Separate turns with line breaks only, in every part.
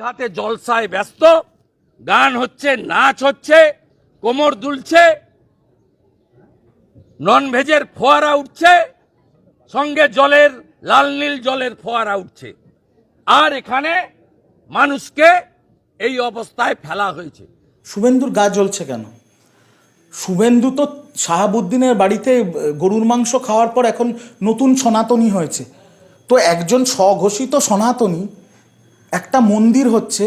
দীঘাতে জলসায় ব্যস্ত। গান হচ্ছে, নাচ হচ্ছে, কোমর দুলছে নন ভেজের ফোয়ারা উঠছে, সঙ্গে জলের, লাল নীল জলের ফোয়ারা উঠছে। আর এখানে মানুষকে এই অবস্থায় ফেলা হয়েছে।
শুভেন্দুর গা জ্বলছে কেন? শুভেন্দু তো শাহাবুদ্দিনের বাড়িতে গরুর মাংস খাওয়ার পর এখন নতুন সনাতনী হয়েছে। তো একজন স্বঘোষিত সনাতনী একটা মন্দির হচ্ছে,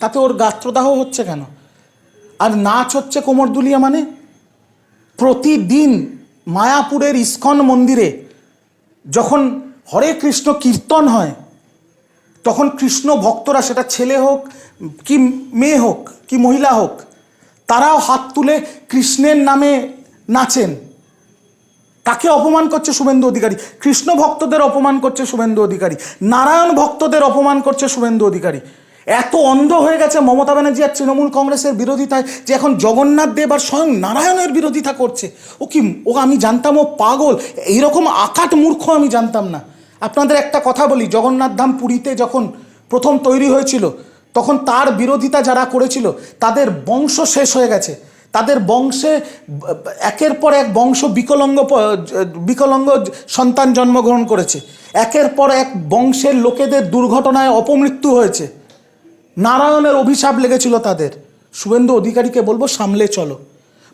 তাতে ওর গাত্রদাহ হচ্ছে কেন? আর নাচ হচ্ছে কোমরদুলিয়া মানে? প্রতিদিন মায়াপুরের ইস্কন মন্দিরে যখন হরে কৃষ্ণ কীর্তন হয়, তখন কৃষ্ণ ভক্তরা সেটা ছেলে হোক কি মেয়ে হোক, কি মহিলা হোক, তারাও হাত তুলে কৃষ্ণের নামে নাচেন। তাকে অপমান করছে শুভেন্দু অধিকারী? কৃষ্ণ ভক্তদের অপমান করছে শুভেন্দু অধিকারী। নারায়ণ ভক্তদের অপমান করছে শুভেন্দু অধিকারী। এত অন্ধ হয়ে গেছে মমতা ব্যানার্জি আর তৃণমূল কংগ্রেসের বিরোধিতায় যে এখন জগন্নাথ দেব আর স্বয়ং নারায়ণের বিরোধিতা করছে। ও কি, ও আমি জানতাম ও পাগল? এইরকম আকাট মূর্খ আমি জানতাম না। আপনাদের একটা কথা বলি, জগন্নাথ ধাম পুরীতে যখন প্রথম তৈরি হয়েছিল, তখন তার বিরোধিতা যারা করেছিল, তাদের বংশ শেষ হয়ে গেছে। তাদের বংশে, একের পর এক বংশ বিকলঙ্গ বিকলঙ্গ সন্তান জন্মগ্রহণ করেছে। একের পর এক বংশের লোকেদের দুর্ঘটনায় অপমৃত্যু হয়েছে। নারায়ণের অভিশাপ লেগেছিল তাদের। শুভেন্দু অধিকারীকে বলব, সামলে চলো।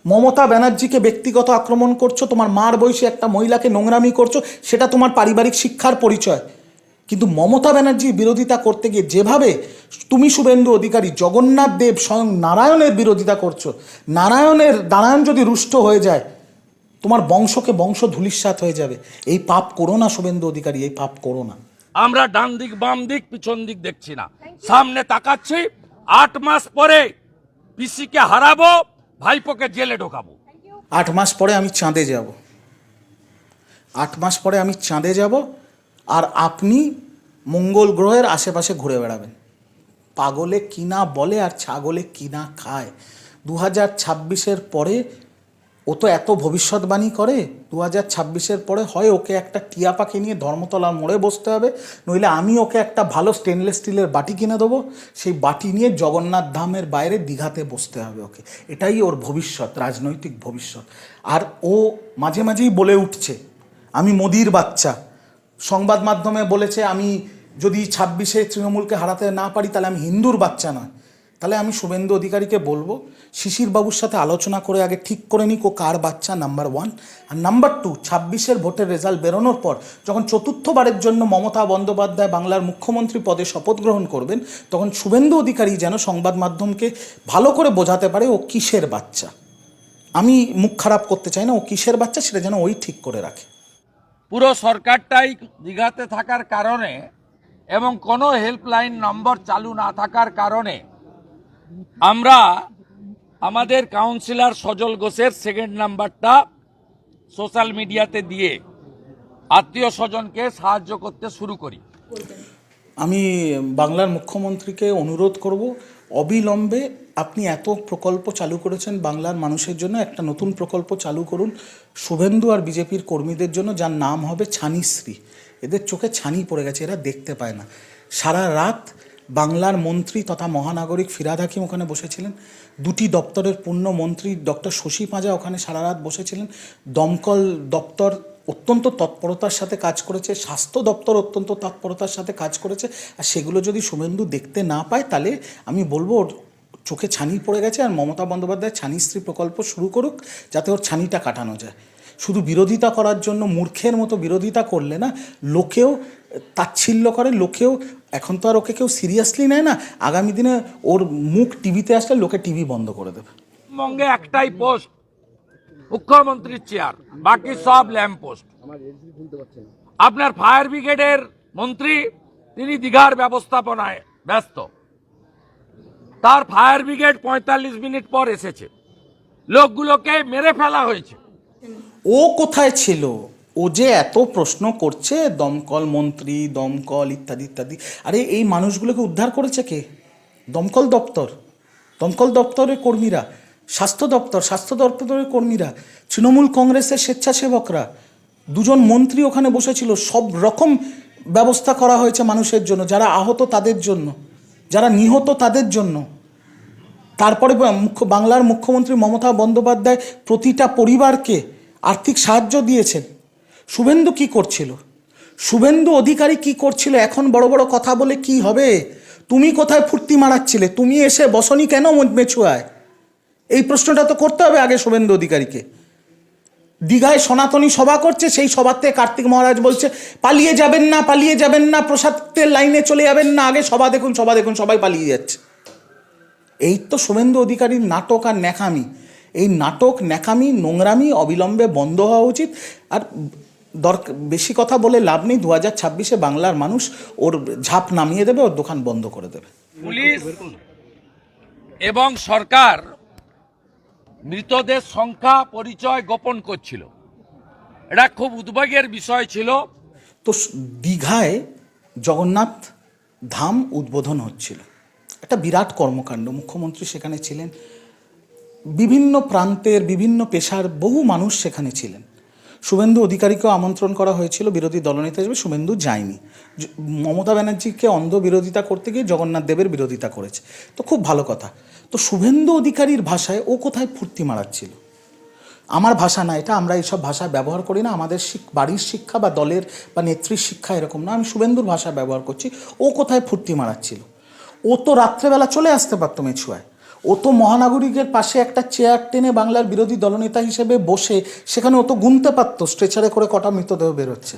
মমতা ব্যানার্জিকে ব্যক্তিগত আক্রমণ করছ, তোমার মার বয়সী একটা মহিলাকে নোংরামি করছ, সেটা তোমার পারিবারিক শিক্ষার পরিচয়। কিন্তু মমতা ব্যানার্জির বিরোধিতা করতে গিয়ে যেভাবে তুমি শুভেন্দু অধিকারী জগন্নাথ দেব স্বয়ং নারায়ণের বিরোধিতা করছ নারায়ণের নারায়ণ যদি রুষ্ট হয়ে যায় তোমার বংশকে বংশ ধূলিসাৎ হয়ে যাবে। এই পাপ করো না শুভেন্দু অধিকারী এই পাপ করো না।
আমরা ডান দিক বাম দিক পিছন দিক দেখছি না। সামনে তাকাচ্ছি আট মাস পরে পিসিকে হারাবো ভাইপোকে জেলে ঢোকাবো।
আট মাস পরে আমি চাঁদে যাব। আট মাস পরে আমি চাঁদে যাব আর আপনি মঙ্গল গ্রহের আশেপাশে ঘুরে বেড়াবেন। পাগলে কিনা বলে আর ছাগলে কিনা খায়। দু হাজার ছাব্বিশের পরে ও তো এত ভবিষ্যৎবাণী করে দু হাজার ছাব্বিশের পরে হয় ওকে একটা টিয়া পাখি নিয়ে ধর্মতলার মোড়ে বসতে হবে, নইলে আমি ওকে একটা ভালো স্টেনলেস স্টিলের বাটি কিনে দেবো। সেই বাটি নিয়ে জগন্নাথ ধামের বাইরে দীঘাতে বসতে হবে ওকে। এটাই ওর ভবিষ্যৎ, রাজনৈতিক ভবিষ্যৎ। আর ও মাঝে মাঝেই বলে উঠছে, আমি মোদির বাচ্চা। সংবাদ মাধ্যমে বলেছে, আমি যদি ছাব্বিশে তৃণমূলকে হারাতে না পারি, তাহলে আমি হিন্দুর বাচ্চা নয়। তাহলে আমি শুভেন্দু অধিকারীকে বলব শিশির বাবুর সাথে আলোচনা করে আগে ঠিক করে নিক ও কার বাচ্চা নাম্বার ওয়ান আর নাম্বার টু ছাব্বিশের ভোটের রেজাল্ট বেরোনোর পর যখন চতুর্থবারের জন্য মমতা বন্দ্যোপাধ্যায় বাংলার মুখ্যমন্ত্রী পদে শপথ গ্রহণ করবেন, তখন শুভেন্দু অধিকারী যেন সংবাদ মাধ্যমকে ভালো করে বোঝাতে পারে ও কিসের বাচ্চা। আমি মুখ খারাপ করতে চাই না, ও কিসের বাচ্চা সেটা যেন ওই ঠিক করে রাখে।
পুরো সরকারটাই দীঘাতে থাকার কারণে এবং কোনো হেল্পলাইন নম্বর চালু না থাকার কারণে আমরা আমাদের কাউন্সিলর সজল ঘোষের সেকেন্ড নাম্বারটা সোশ্যাল মিডিয়াতে দিয়ে আত্মীয় স্বজনকে সাহায্য করতে শুরু করি।
আমি বাংলার মুখ্যমন্ত্রীকে অনুরোধ করব, অবিলম্বে আপনি এত প্রকল্প চালু করেছেন বাংলার মানুষের জন্য, একটা নতুন প্রকল্প চালু করুন শুভেন্দু আর বিজেপির কর্মীদের জন্য, যার নাম হবে ছানিশ্রী। এদের চোখে ছানি পড়ে গেছে, এরা দেখতে পায় না। সারা রাত বাংলার মন্ত্রী তথা মহানাগরিক ফিরাদ হাকিম ওখানে বসেছিলেন। দুটি দপ্তরের পূর্ণ মন্ত্রী ডক্টর শশী পাঁজা ওখানে সারা রাত বসেছিলেন। দমকল দপ্তর অত্যন্ত তৎপরতার সাথে কাজ করেছে, স্বাস্থ্য দপ্তর অত্যন্ত তৎপরতার সাথে কাজ করেছে। আর সেগুলো যদি শুভেন্দু দেখতে না পায়, তাহলে আমি বলব চোখে ছানি পড়ে গেছে আর মমতা বন্দ্যোপাধ্যায় ছানিশ্রী প্রকল্প শুরু করুক, যাতে ওর ছানিটা কাটানো যায়। শুধু বিরোধিতা করার জন্য মূর্খের মতো বিরোধিতা করলে না, লোকেও তাচ্ছিল্য করে, লোকেও এখন তো আর ওকে কেউ সিরিয়াসলি নেয় না, আগামী দিনে ওর মুখ টিভিতে আসলে লোকে টিভি বন্ধ করে দেবে।
পশ্চিমবঙ্গে একটাই পোস্ট, মুখ্যমন্ত্রীর চেয়ার, বাকি সব ল্যাম্প পোস্ট। আপনার ফায়ার ব্রিগেডের মন্ত্রী, তিনি দীঘার ব্যবস্থাপনায় ব্যস্ত। তার ফায়ার ব্রিগেড পঁয়তাল্লিশ মিনিট পর এসেছে। লোকগুলোকে মেরে ফেলা হয়েছে।
ও কোথায় ছিল? ও যে এত প্রশ্ন করছে, দমকল মন্ত্রী, দমকল ইত্যাদি ইত্যাদি। আরে, এই মানুষগুলোকে উদ্ধার করেছে কে? দমকল দপ্তর। দমকল দপ্তরের কর্মীরা, স্বাস্থ্য দপ্তর, স্বাস্থ্য দপ্তরের কর্মীরা, তৃণমূল কংগ্রেসের স্বেচ্ছাসেবকরা, দুজন মন্ত্রী ওখানে বসেছিল। সব রকম ব্যবস্থা করা হয়েছে মানুষের জন্য, যারা আহত তাদের জন্য। যারা নিহত তাদের জন্য। তারপরে মুখ্য বাংলার মুখ্যমন্ত্রী মমতা বন্দ্যোপাধ্যায় প্রতিটা পরিবারকে আর্থিক সাহায্য দিয়েছেন। শুভেন্দু কি করছিল? শুভেন্দু অধিকারী কি করছিল? এখন বড় বড় কথা বলে কি হবে? তুমি কোথায় ফুর্তি মারাচ্ছিলে? তুমি এসে বসনি কেন মেছুয়ায়? এই প্রশ্নটা তো করতে হবে আগে শুভেন্দু অধিকারীকে। দীঘায় সনাতনী সভা করছে, সেই সভাতে কার্তিক মহারাজ বলছে, পালিয়ে যাবেন না, পালিয়ে যাবেন না, প্রসাদের লাইনে চলে যাবেন না, আগে সভা দেখুন সভা দেখুন, সবাই পালিয়ে যাচ্ছে। এই তো শুভেন্দু অধিকারীর নাটক আর ন্যাকামি। এই নাটক, ন্যাকামি, নোংরামি অবিলম্বে বন্ধ হওয়া উচিত। আর দরকার বেশি কথা বলে লাভ নেই দু হাজার ছাব্বিশে বাংলার মানুষ ওর ঝাঁপ নামিয়ে দেবে, ওর দোকান বন্ধ করে দেবে।
পুলিশ এবং সরকার মৃতদের সংখ্যা, পরিচয় গোপন করছিল। এটা খুব উদ্বেগের বিষয় ছিল।
তো দীঘায় জগন্নাথ ধাম উদ্বোধন হচ্ছিল। একটা বিরাট কর্মকাণ্ড। মুখ্যমন্ত্রী সেখানে ছিলেন। বিভিন্ন প্রান্তের বিভিন্ন পেশার বহু মানুষ সেখানে ছিলেন। শুভেন্দু অধিকারীকেও আমন্ত্রণ করা হয়েছিল বিরোধী দলনেতা হিসেবে, শুভেন্দু যায়নি। মমতা ব্যানার্জিকে অন্ধ বিরোধিতা করতে গিয়ে জগন্নাথ দেবের বিরোধিতা করেছে। তো খুব ভালো কথা। তো শুভেন্দু অধিকারীর ভাষায় ও কোথায় ফুর্তি মারাচ্ছিল? আমার ভাষা না, এটা আমরা এইসব ভাষা ব্যবহার করি না। আমাদের বাড়ির শিক্ষা বা দলের বা নেত্রীর শিক্ষা এরকম না। আমি শুভেন্দুর ভাষা ব্যবহার করছি। ও কোথায় ফুর্তি মারাচ্ছিল? ও তো রাত্রেবেলা চলে আসতে পারতো মেছুয়ায়। ও তো মহানাগরিকের পাশে একটা চেয়ার টেনে বাংলার বিরোধী দলনেতা হিসেবে বসে, সেখানে ও তো গুনতে পারতো, স্ট্রেচারে করে কটা মৃতদেহ বেরোচ্ছে।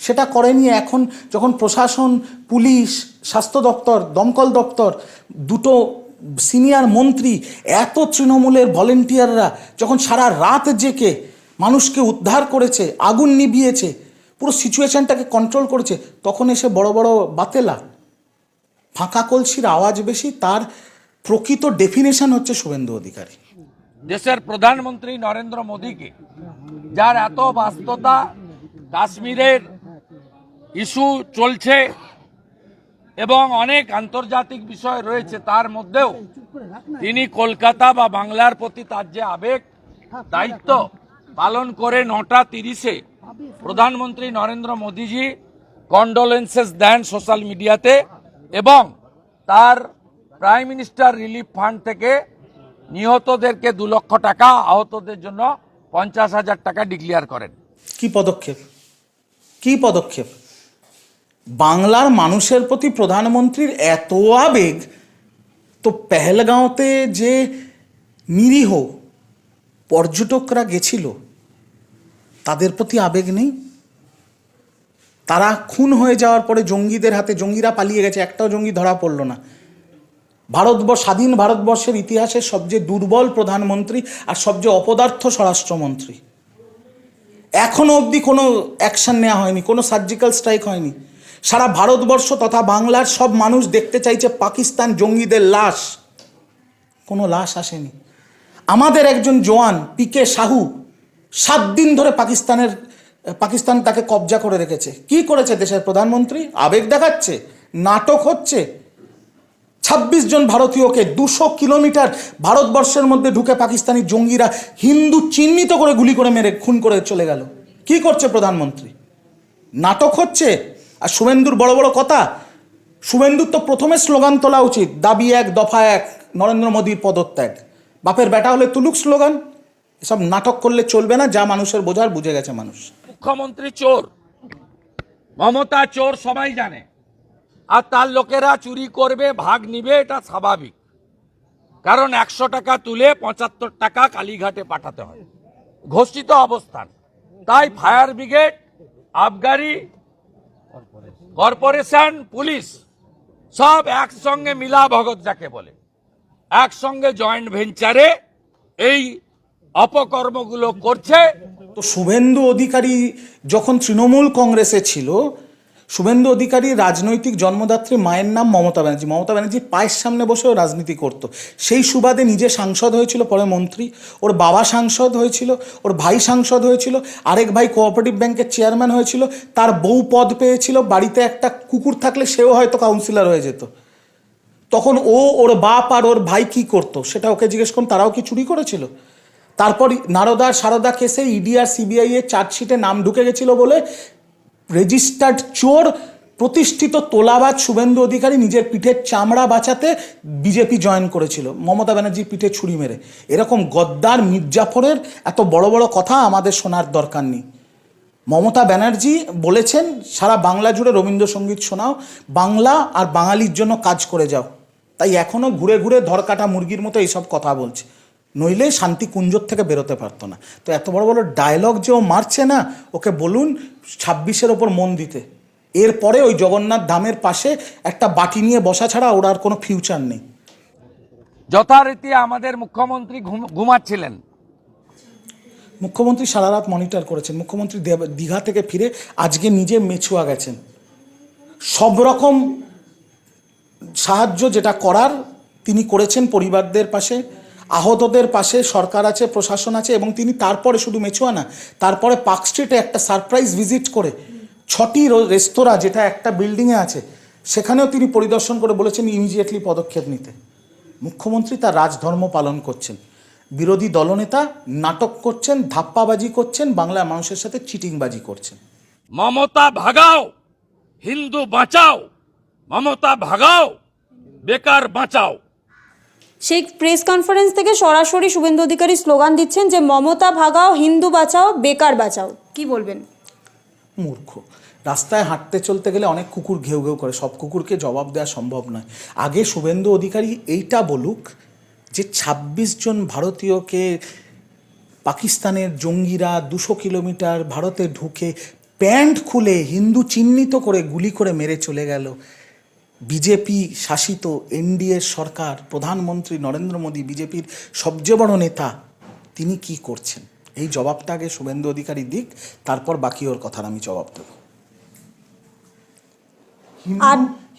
সেটা করেনি এখন যখন প্রশাসন, পুলিশ, স্বাস্থ্য দপ্তর, দমকল দপ্তর, দুটো সিনিয়র মন্ত্রী, এত তৃণমূলের ভলেন্টিয়াররা, যখন সারা রাত জেকে মানুষকে উদ্ধার করেছে, আগুন নিভিয়েছে, পুরো সিচুয়েশনটাকে কন্ট্রোল করেছে, তখন এসে বড় বড় বাতেলা, ফাঁকা কলসির আওয়াজ বেশি, তার প্রকৃত ডেফিনেশন হচ্ছে শুভেন্দু অধিকারী।
দেশের প্রধানমন্ত্রী নরেন্দ্র মোদীকে, যার এত ব্যস্ততা কাশ্মীরের ইস্যু চলছে এবং অনেক আন্তর্জাতিক বিষয় রয়েছে, তার মধ্যেও তিনি কলকাতা বা বাংলার প্রতি তার যে আবেগ, দায়িত্ব পালন করে নটা তিরিশে প্রধানমন্ত্রী নরেন্দ্র মোদীজি কন্ডোলেন্সেস দেন সোশ্যাল মিডিয়াতে এবং তার প্রাইম মিনিস্টার রিলিফ ফান্ড থেকে নিহতদেরকে দু লক্ষ টাকা, আহতদের জন্য পঞ্চাশ হাজার টাকা ডিক্লেয়ার করেন।
কি পদক্ষেপ? কি পদক্ষেপ? বাংলার মানুষের প্রতি প্রধানমন্ত্রীর এত আবেগ, তো পেহেলগাঁওতে যে নিরীহ পর্যটকরা গেছিল, তাদের প্রতি আবেগ নেই? তারা খুন হয়ে যাওয়ার পরে জঙ্গিদের হাতে, জঙ্গিরা পালিয়ে গেছে, একটাও জঙ্গি ধরা পড়ল না। ভারতবর্ষ, স্বাধীন ভারতবর্ষের ইতিহাসে সবচেয়ে দুর্বল প্রধানমন্ত্রী আর সবচেয়ে অপদার্থ স্বরাষ্ট্রমন্ত্রী। এখনও অবধি কোনো অ্যাকশন নেওয়া হয়নি, কোনো সার্জিক্যাল স্ট্রাইক হয়নি। সারা ভারতবর্ষ তথা বাংলার সব মানুষ দেখতে চাইছে পাকিস্তান জঙ্গিদের লাশ। কোনো লাশ আসেনি। আমাদের একজন জওয়ান, পিকে সাহু সাত দিন ধরে পাকিস্তানের, পাকিস্তান তাকে কবজা করে রেখেছে। কি করেছে দেশের প্রধানমন্ত্রী? আবেগ দেখাচ্ছে, নাটক হচ্ছে ছাব্বিশ জন ভারতীয়কে দুশো কিলোমিটার ভারতবর্ষের মধ্যে ঢুকে পাকিস্তানি জঙ্গিরা হিন্দু চিহ্নিত করে গুলি করে মেরে, খুন করে চলে গেল। কি করছে প্রধানমন্ত্রী? নাটক হচ্ছে? আর শুভেন্দুর বড় বড় কথা, শুভেন্দুর তো প্রথমে স্লোগান তোলা উচিত, দাবি এক, দফা এক, নরেন্দ্র মোদীর পদত্যাগ। বাপের বেটা হলে তুলুক স্লোগান, এসব নাটক করলে চলবে না, যা মানুষের বোঝার, বুঝে গেছে মানুষ।
মুখ্যমন্ত্রী চোর, মমতা চোর সবাই জানে। আর তার লোকেরা চুরি করবে, ভাগ নিবে, এটা স্বাভাবিক। কারণ একশো টাকা তুলে পঁচাত্তর টাকা কালীঘাটে পাঠাতে হয়। ঘোষিত অবস্থান। তাই ফায়ার ব্রিগেড, আবগারি, কর্পোরেশন, পুলিশ সব একসঙ্গে মিলা ভগত যাকে বলে। একসঙ্গে জয়েন্ট ভেঞ্চারে এই অপকর্মগুলো করছে।
তো শুভেন্দু অধিকারী যখন তৃণমূল কংগ্রেসে ছিল শুভেন্দু অধিকারী রাজনৈতিক জন্মদাত্রী মায়ের নাম মমতা ব্যানার্জি। মমতা ব্যানার্জি পায়ের সামনে বসেও রাজনীতি করত। সেই সুবাদে নিজে সাংসদ হয়েছিল পরে মন্ত্রী, ওর বাবা সাংসদ হয়েছিল, ওর ভাই সাংসদ হয়েছিল, আরেক ভাই কোঅপারেটিভ ব্যাংকের চেয়ারম্যান হয়েছিল, তার বউ পদ পেয়েছিল, বাড়িতে একটা কুকুর থাকলে সেও হয়তো কাউন্সিলর হয়ে যেত। তখন ও ওর বাপ আর ওর ভাই কি করতো? সেটা ওকে জিজ্ঞেস করুন, তারাও কি চুরি করেছিল? তারপর নারদা সারদা কেসে ইডি আর সিবিআই এর চার্জশিটে নাম ঢুকে গেছিল বলে রেজিস্টার্ড চোর প্রতিষ্ঠিত তোলাবাজ শুভেন্দু অধিকারী নিজের পিঠের চামড়া বাঁচাতে বিজেপি জয়েন করেছিল। মমতা ব্যানার্জির পিঠে ছুরি মেরে। এরকম গদ্দার মির্জাফরের এত বড় বড় কথা আমাদের শোনার দরকার নেই। মমতা ব্যানার্জি বলেছেন, সারা বাংলা জুড়ে রবীন্দ্রসঙ্গীত শোনাও, বাংলা আর বাঙালির জন্য কাজ করে যাও। তাই এখনও ঘুরে ঘুরে ধরকাটা মুরগির মতো এইসব কথা বলছে। নইলে শান্তি কুঞ্জর থেকে বেরোতে পারতো না। তো এত বড় বড় ডায়লগ যে ও মারছে না ওকে বলুন ছাব্বিশের ওপর মন দিতে। এরপরে ওই জগন্নাথ ধামের পাশে একটা বাটি নিয়ে বসা ছাড়া ওর আর কোনো ফিউচার নেই।
যথারীতি আমাদের মুখ্যমন্ত্রী ঘুম- ঘুমাচ্ছিলেন।
মুখ্যমন্ত্রী সারা রাত মনিটর করেছেন। মুখ্যমন্ত্রী দীঘা থেকে ফিরে আজকে নিজে মেছুয়া গেছেন। সব রকম সাহায্য যেটা করার তিনি করেছেন পরিবারদের পাশে। আহতদের পাশে সরকার আছে, প্রশাসন আছে এবং তিনি তারপরে শুধু মেছুয়া না তারপরে পার্ক স্ট্রিটে একটা সারপ্রাইজ ভিজিট করে ছটি রেস্তোরাঁ যেটা একটা বিল্ডিংয়ে আছে, সেখানেও তিনি পরিদর্শন করে বলেছেন ইমিডিয়েটলি পদক্ষেপ নিতে। মুখ্যমন্ত্রী তার রাজধর্ম পালন করছেন। বিরোধী দলনেতা নাটক করছেন, ধাপ্পাবাজি করছেন বাংলা মানুষের সাথে চিটিংবাজি করছেন।
মমতা ভাগাও, হিন্দু বাঁচাও, মমতা ভাগাও, বেকার বাঁচাও।
সেই প্রেস কনফারেন্স থেকে সরাসরি শুভেন্দু অধিকারী স্লোগান দিচ্ছেন যে, মমতা ভাগাও, হিন্দু বাঁচাও, বেকার বাঁচাও। কি বলবেন?
মূর্খ। রাস্তায় হাঁটতে চলতে গেলে অনেক কুকুর ঘেউ ঘেউ করে। সব কুকুরকে জবাব দেওয়া সম্ভব নয়। আগে শুভেন্দু অধিকারী এইটা বলুক যে ২৬ জন ভারতীয়কে পাকিস্তানের জঙ্গিরা দুশো কিলোমিটার ভারতে ঢুকে প্যান্ট খুলে হিন্দু চিহ্নিত করে, গুলি করে মেরে চলে গেল। বিজেপি শাসিত এনডিএ সরকার প্রধানমন্ত্রী নরেন্দ্র মোদী বিজেপির সবচেয়ে বড় নেতা তিনি কি করছেন? এই জবাবটা আগে শুভেন্দু অধিকারী দিক তারপর বাকি ওর কথার আমি জবাব দেব।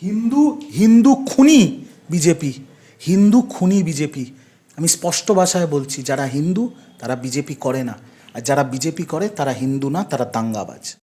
হিন্দু হিন্দু খুনি বিজেপি হিন্দু খুনি বিজেপি। আমি স্পষ্ট ভাষায় বলছি যারা হিন্দু তারা বিজেপি করে না। আর যারা বিজেপি করে তারা হিন্দু না তারা দাঙ্গাবাজ।